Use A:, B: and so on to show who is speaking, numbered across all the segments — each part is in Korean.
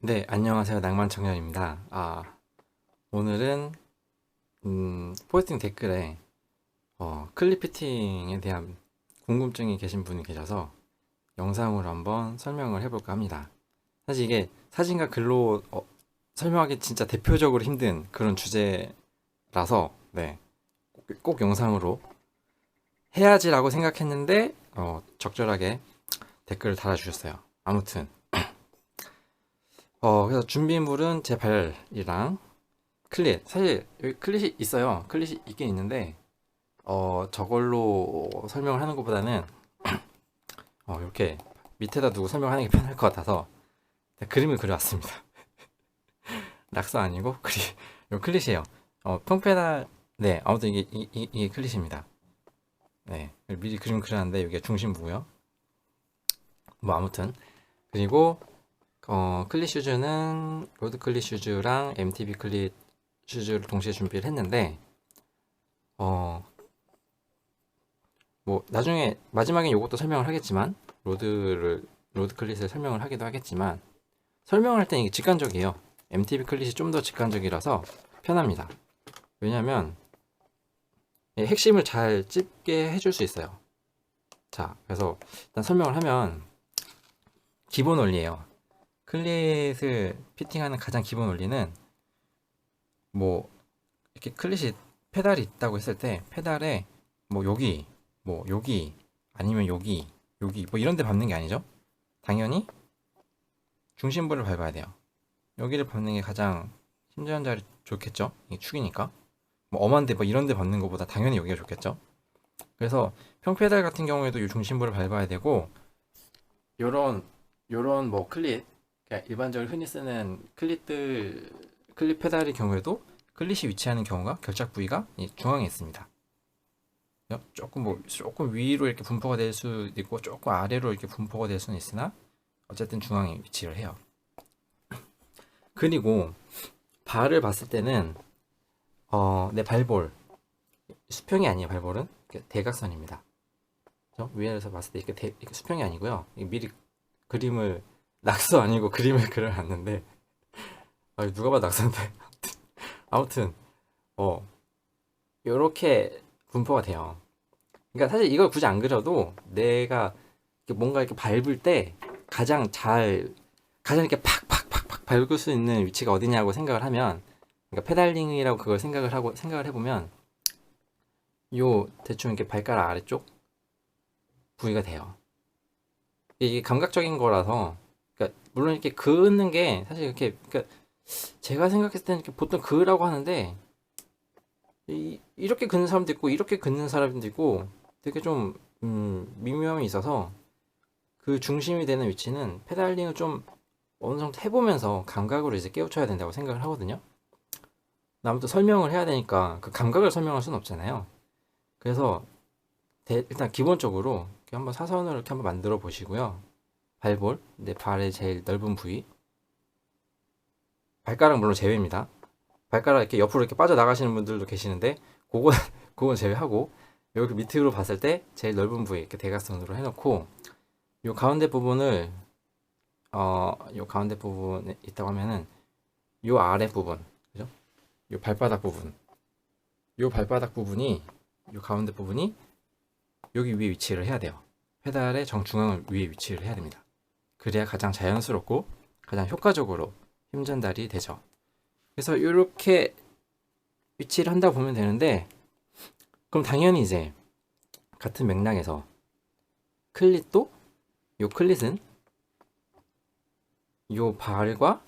A: 네, 안녕하세요. 낭만 청년입니다. 아, 오늘은, 음, 포스팅 댓글에, 어, 클립 피팅에 대한 궁금증이 계신 분이 계셔서 영상으로 한번 설명을 해볼까 합니다. 사실 이게 사진과 글로 어, 설명하기 진짜 대표적으로 힘든 그런 주제라서, 네, 꼭, 꼭 영상으로 해야지라고 생각했는데, 어, 적절하게 댓글을 달아주셨어요. 아무튼. 어, 그래서 준비물은 제 발이랑 클릿. 사실 여기 클릿이 있어요. 클릿이 있긴 있는데, 어, 저걸로 설명을 하는 것보다는, 어, 이렇게 밑에다 두고 설명하는 게 편할 것 같아서, 네, 그림을 그려왔습니다. 낙서 아니고, 그리, 요 클릿이에요. 어, 평페달, 네, 아무튼 이게, 이, 이, 이게 클릿입니다. 네, 미리 그림 그려놨는데, 이게 중심부고요. 뭐, 아무튼. 그리고, 어, 클릿 슈즈는 로드 클릿 슈즈랑 MTB 클릿 슈즈를 동시에 준비를 했는데, 어, 뭐, 나중에, 마지막에 이것도 설명을 하겠지만, 로드를, 로드 클릿을 설명을 하기도 하겠지만, 설명을 할때 이게 직관적이에요. MTB 클릿이 좀 더 직관적이라서 편합니다. 왜냐면, 예, 핵심을 잘 찝게 해줄 수 있어요. 자, 그래서 일단 설명을 하면, 기본 원리예요. 클릿을 피팅하는 가장 기본 원리는 뭐 이렇게 클릿이 페달이 있다고 했을 때 페달에 뭐 여기 뭐 여기 아니면 여기 여기 뭐 이런 데 밟는 게 아니죠? 당연히 중심부를 밟아야 돼요. 여기를 밟는 게 가장 힘전 자리 좋겠죠? 이게 축이니까. 뭐 엄한데 뭐 이런 데 밟는 것보다 당연히 여기가 좋겠죠? 그래서 평페달 같은 경우에도 이 중심부를 밟아야 되고 요런 요런 뭐 클릿 그러니까 일반적으로 흔히 쓰는 클릿들 클릿 페달의 경우에도 클릿이 위치하는 경우가 결착 부위가 이 중앙에 있습니다. 조금 뭐 조금 위로 이렇게 분포가 될 수도 있고 조금 아래로 이렇게 분포가 될 수는 있으나 어쨌든 중앙에 위치를 해요. 그리고 발을 봤을 때는 어, 내 발볼 수평이 아니에요. 발볼은 대각선입니다. 위에서 봤을 때 이렇게, 대, 이렇게 수평이 아니고요. 미리 그림을 낙서 아니고 그림을 그려놨는데 아, 누가 봐도 낙서인데. 아무튼 어 요렇게 분포가 돼요. 그러니까 사실 이걸 굳이 안 그려도 내가 이렇게 뭔가 이렇게 밟을 때 가장 잘 가장 이렇게 팍팍팍팍 밟을 수 있는 위치가 어디냐고 생각을 하면 그러니까 페달링이라고 그걸 생각을 하고 생각을 해보면 요 대충 이렇게 발가락 아래쪽 부위가 돼요. 이게 감각적인 거라서 그러니까 물론 이렇게 그는 게 사실 이렇게 그러니까 제가 생각했을 때는 이렇게 보통 그으라고 하는데 이, 이렇게 긋는 사람도 있고 이렇게 긋는 사람도 있고 되게 좀 음, 미묘함이 있어서 그 중심이 되는 위치는 페달링을 좀 어느 정도 해보면서 감각으로 이제 깨우쳐야 된다고 생각을 하거든요. 아무튼 설명을 해야 되니까 그 감각을 설명할 수는 없잖아요. 그래서 대, 일단 기본적으로 이렇게 한번 사선을 이렇게 한번 만들어 보시고요. 발볼, 내 발의 제일 넓은 부위. 발가락 물론 제외입니다. 발가락 이렇게 옆으로 이렇게 빠져나가시는 분들도 계시는데, 그건, 그건 제외하고, 여기 밑으로 봤을 때 제일 넓은 부위 이렇게 대각선으로 해놓고, 요 가운데 부분을, 어, 요 가운데 부분에 있다고 하면은, 요 아래 부분, 그죠? 요 발바닥 부분. 요 발바닥 부분이, 요 가운데 부분이 여기 위에 위치를 해야 돼요. 페달의 정중앙을 위에 위치를 해야 됩니다. 그래야 가장 자연스럽고 가장 효과적으로 힘 전달이 되죠. 그래서 이렇게 위치를 한다고 보면 되는데 그럼 당연히 이제 같은 맥락에서 클릿도 요 클릿은 요 발과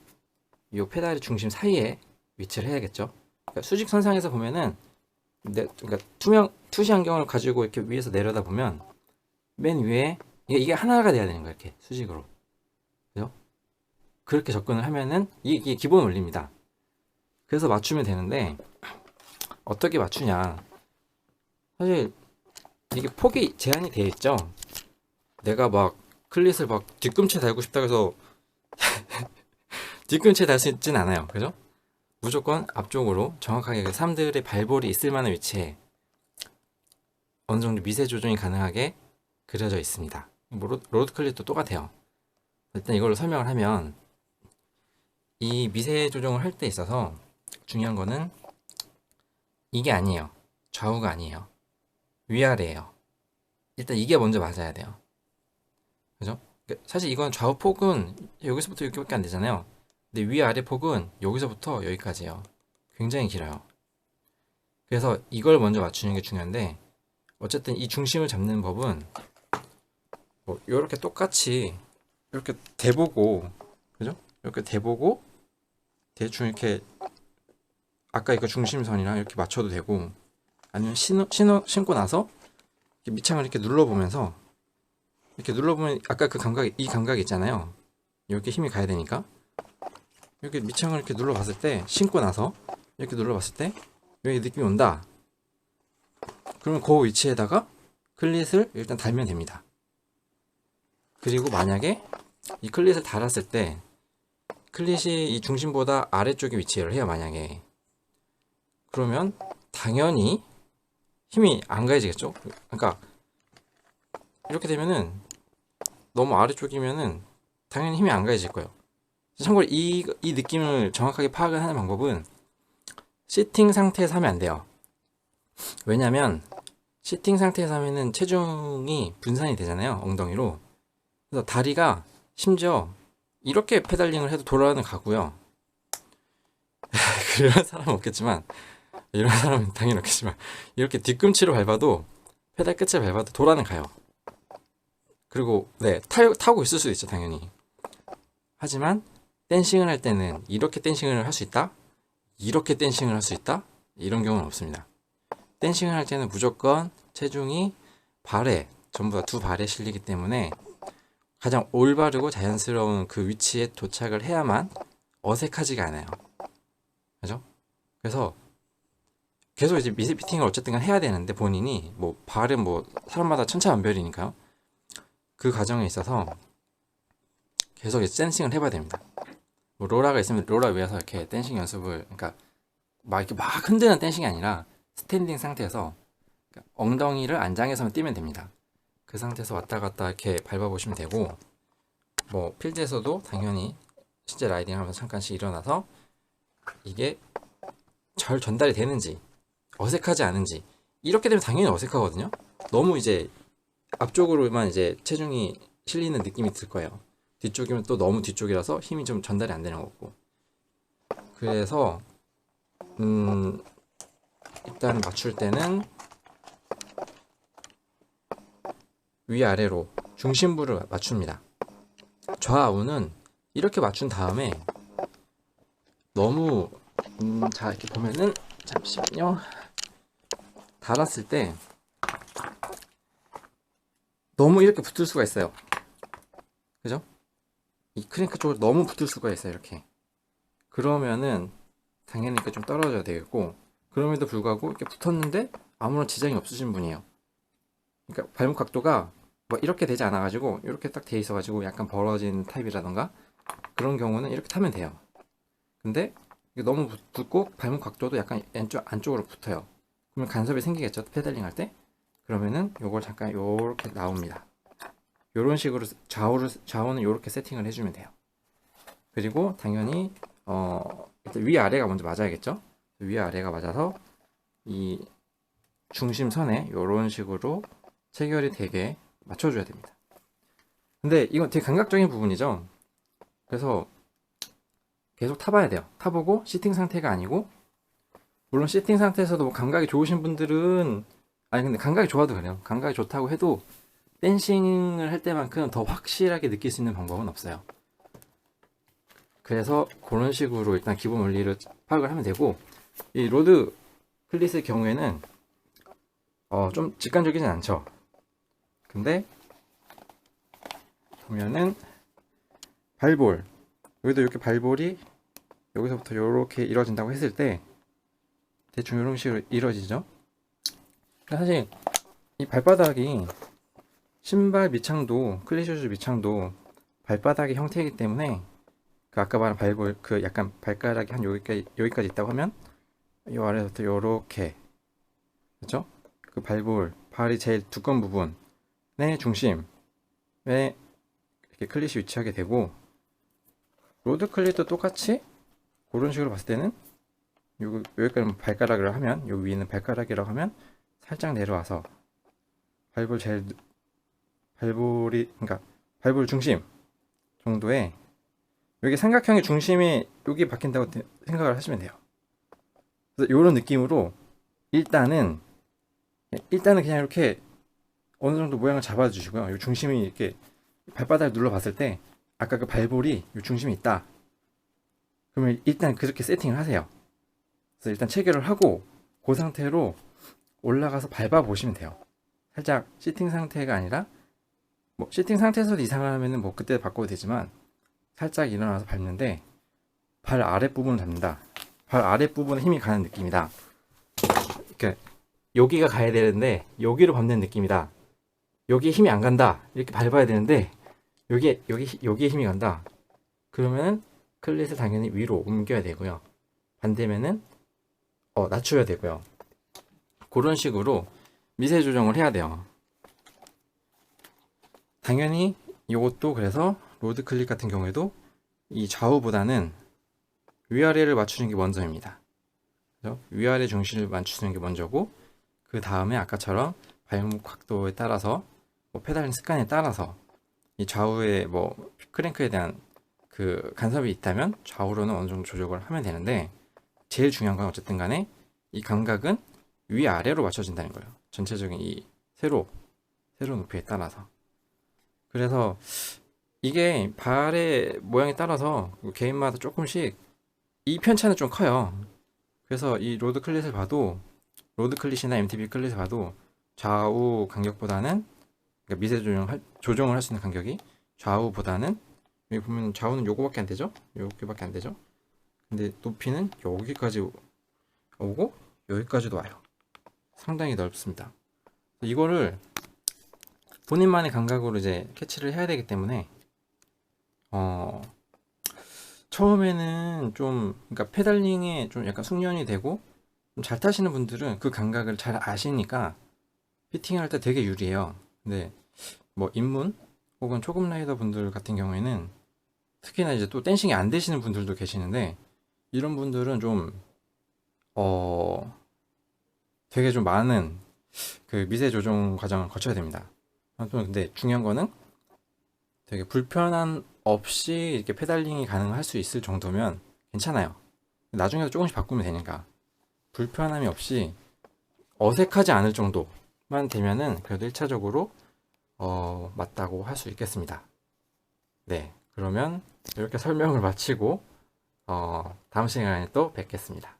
A: 요 페달의 중심 사이에 위치를 해야겠죠. 그러니까 수직 선상에서 보면은 내, 그러니까 투명 투시 안경을 가지고 이렇게 위에서 내려다 보면 맨 위에 이게, 이게 하나가 돼야 되는 거야 이렇게 수직으로. 그렇게 접근을 하면은 이게, 기본 원리입니다. 그래서 맞추면 되는데 어떻게 맞추냐? 사실 이게 폭이 제한이 되어 있죠. 내가 막 클릿을 막 뒤꿈치에 달고 싶다 해서 뒤꿈치에 달 수 있진 않아요. 그죠? 무조건 앞쪽으로 정확하게 그 사람들의 발볼이 있을 만한 위치에 어느 정도 미세 조정이 가능하게 그려져 있습니다. 뭐 로- 로드 클립도 똑같아요. 일단 이걸로 설명을 하면 이 미세 조정을 할 때 있어서 중요한 거는 이게 아니에요. 좌우가 아니에요. 위아래예요. 일단 이게 먼저 맞아야 돼요. 그죠? 그 사실 이건 좌우 폭은 여기서부터 여기밖에 안 되잖아요. 근데 위아래 폭은 여기서부터 여기까지예요. 굉장히 길어요. 그래서 이걸 먼저 맞추는 게 중요한데 어쨌든 이 중심을 잡는 법은 뭐 이렇게 똑같이 이렇게 대보고 그죠? 이렇게 대보고 대충 이렇게 아까 이거 중심선이랑 이렇게 맞춰도 되고 아니면 신어, 신어 신고 나서 이렇게 밑창을 이렇게 눌러보면서 이렇게 눌러보면 아까 그 감각 이 감각이 있잖아요. 이렇게 힘이 가야 되니까 이렇게 밑창을 이렇게 눌러봤을 때 신고 나서 이렇게 눌러봤을 때 여기 느낌이 온다. 그러면 그 위치에다가 클릿을 일단 달면 됩니다. 그리고 만약에 이 클릿을 달았을 때 클릿이 이 중심보다 아래쪽에 위치를 해요 만약에. 그러면 당연히 힘이 안 가해지겠죠? 그러니까 이렇게 되면은 너무 아래쪽이면은 당연히 힘이 안 가해질 거예요. 참고로 이, 이 느낌을 정확하게 파악을 하는 방법은 시팅 상태에서 하면 안 돼요. 왜냐면 시팅 상태에서 하면은 체중이 분산이 되잖아요 엉덩이로. 그래서 다리가 심지어 이렇게 페달링을 해도 돌아는 가고요. 그런 사람은 없겠지만 이런 사람은 당연히 없겠지만 이렇게 뒤꿈치로 밟아도 페달 끝을 밟아도 돌아는 가요. 그리고 네 타, 타고 있을 수도 있죠 당연히. 하지만 댄싱을 할 때는 이렇게 댄싱을 할 수 있다, 이렇게 댄싱을 할 수 있다 이런 경우는 없습니다. 댄싱을 할 때는 무조건 체중이 발에 전부 다 두 발에 실리기 때문에 가장 올바르고 자연스러운 그 위치에 도착을 해야만 어색하지가 않아요. 그죠? 그래서 계속 이제 미세 피팅을 어쨌든 간 해야 되는데 본인이 뭐 발은 뭐 사람마다 천차만별이니까요. 그 과정에 있어서 계속 댄싱을 해봐야 됩니다. 뭐 로라가 있으면 로라 위에서 이렇게 댄싱 연습을 그러니까 막 이렇게 막 흔드는 댄싱이 아니라 스탠딩 상태에서 그러니까 엉덩이를 안장해서만 뛰면 됩니다. 그 상태에서 왔다 갔다 이렇게 밟아보시면 되고 뭐 필드에서도 당연히 실제 라이딩 하면서 잠깐씩 일어나서 이게 잘 전달이 되는지 어색하지 않은지 이렇게 되면 당연히 어색하거든요. 너무 이제 앞쪽으로만 이제 체중이 실리는 느낌이 들 거예요. 뒤쪽이면 또 너무 뒤쪽이라서 힘이 좀 전달이 안 되는 거고. 그래서 음 일단 맞출 때는 위아래로 중심부를 맞춥니다. 좌우는 이렇게 맞춘 다음에 너무 음, 자 이렇게 보면은 잠시만요. 달았을 때 너무 이렇게 붙을 수가 있어요. 그죠? 이 크랭크 쪽으로 너무 붙을 수가 있어요. 이렇게. 그러면은 당연히 좀 떨어져야 되겠고 그럼에도 불구하고 이렇게 붙었는데 아무런 지장이 없으신 분이에요. 그러니까 발목 각도가 뭐 이렇게 되지 않아 가지고 이렇게 딱 돼 있어 가지고 약간 벌어진 타입이라던가 그런 경우는 이렇게 타면 돼요. 근데 이게 너무 붙고 발목 각도도 약간 왼쪽 안쪽으로 붙어요. 그러면 간섭이 생기겠죠? 페달링 할 때? 그러면은 요걸 잠깐 요렇게 나옵니다. 요런 식으로 좌우를 좌우는 요렇게 세팅을 해주면 돼요. 그리고 당연히 어 위아래가 먼저 맞아야겠죠? 위아래가 맞아서 이 중심선에 요런 식으로 체결이 되게 맞춰줘야 됩니다. 근데 이건 되게 감각적인 부분이죠. 그래서 계속 타봐야 돼요. 타보고 시팅 상태가 아니고 물론 시팅 상태에서도 뭐 감각이 좋으신 분들은 아니 근데 감각이 좋아도 그래요. 감각이 좋다고 해도 댄싱을 할 때만큼 더 확실하게 느낄 수 있는 방법은 없어요. 그래서 그런 식으로 일단 기본 원리를 파악을 하면 되고 이 로드 클릿의 경우에는 어, 좀 직관적이진 않죠. 근데 보면은 발볼 여기도 이렇게 발볼이 여기서부터 이렇게 이루어진다고 했을 때 대충 이런 식으로 이루어지죠. 사실 이 발바닥이 신발 밑창도 클리슈즈 밑창도 발바닥의 형태이기 때문에 그 아까 말한 발볼 그 약간 발가락이 한 여기까지 여기까지 있다고 하면 이 아래부터 이렇게 그렇죠? 그 발볼 발이 제일 두꺼운 부분 의 중심에 이렇게 클릿이 위치하게 되고 로드 클릿도 똑같이 그런 식으로 봤을 때는 요 여기까지 발가락을 하면 요 위에는 발가락이라고 하면 살짝 내려와서 발볼 제일 누- 발볼이 그러니까 발볼 중심 정도에 여기 삼각형의 중심이 여기 박힌다고 대- 생각을 하시면 돼요. 그래서 이런 느낌으로 일단은 일단은 그냥 이렇게 어느 정도 모양을 잡아주시고요. 이 중심이 이렇게 발바닥을 눌러봤을 때 아까 그 발볼이 이 중심이 있다. 그러면 일단 그렇게 세팅을 하세요. 그래서 일단 체결을 하고 그 상태로 올라가서 밟아 보시면 돼요. 살짝 시팅 상태가 아니라 뭐 시팅 상태에서도 이상을 하면은 뭐 그때 바꿔도 되지만 살짝 일어나서 밟는데 발 아랫 부분을 잡는다. 발 아랫 부분에 힘이 가는 느낌이다. 이렇게 여기가 가야 되는데 여기로 밟는 느낌이다. 여기에 힘이 안 간다. 이렇게 밟아야 되는데 여기 여기 여기에 힘이 간다. 그러면은 클릿을 당연히 위로 옮겨야 되고요. 반대면은 어, 낮춰야 되고요. 그런 식으로 미세 조정을 해야 돼요. 당연히 이것도 그래서 로드 클릭 같은 경우에도 이 좌우보다는 위아래를 맞추는 게 먼저입니다. 위아래 중심을 맞추는 게 먼저고 그 다음에 아까처럼 발목 각도에 따라서 뭐 페달링 습관에 따라서 이 좌우에 뭐 크랭크에 대한 그 간섭이 있다면 좌우로는 어느 정도 조정을 하면 되는데 제일 중요한 건 어쨌든 간에 이 감각은 위아래로 맞춰진다는 거예요. 전체적인 이 세로 세로 높이에 따라서 그래서 이게 발의 모양에 따라서 개인마다 조금씩 이 편차는 좀 커요. 그래서 이 로드 클릿을 봐도 로드 클릿이나 MTB 클릿을 봐도 좌우 간격보다는 그러니까 미세 조정할, 조정을 할 수 있는 간격이 좌우보다는 여기 보면 좌우는 요거밖에 안 되죠? 요렇게밖에 안 되죠? 근데 높이는 여기까지 오고 여기까지도 와요. 상당히 넓습니다. 이거를 본인만의 감각으로 이제 캐치를 해야 되기 때문에 어 처음에는 좀 그러니까 페달링에 좀 약간 숙련이 되고 좀잘 타시는 분들은 그 감각을 잘 아시니까 피팅을 할때 되게 유리해요. 근데 뭐 입문 혹은 초급 라이더 분들 같은 경우에는 특히나 이제 또 댄싱이 안 되시는 분들도 계시는데 이런 분들은 좀 어 되게 좀 많은 그 미세 조정 과정을 거쳐야 됩니다. 아무튼 근데 중요한 거는 되게 불편함 없이 이렇게 페달링이 가능할 수 있을 정도면 괜찮아요. 나중에도 조금씩 바꾸면 되니까 불편함이 없이 어색하지 않을 정도 만 되면은 그래도 1차적으로 어, 맞다고 할 수 있겠습니다. 네, 그러면 이렇게 설명을 마치고 어, 다음 시간에 또 뵙겠습니다.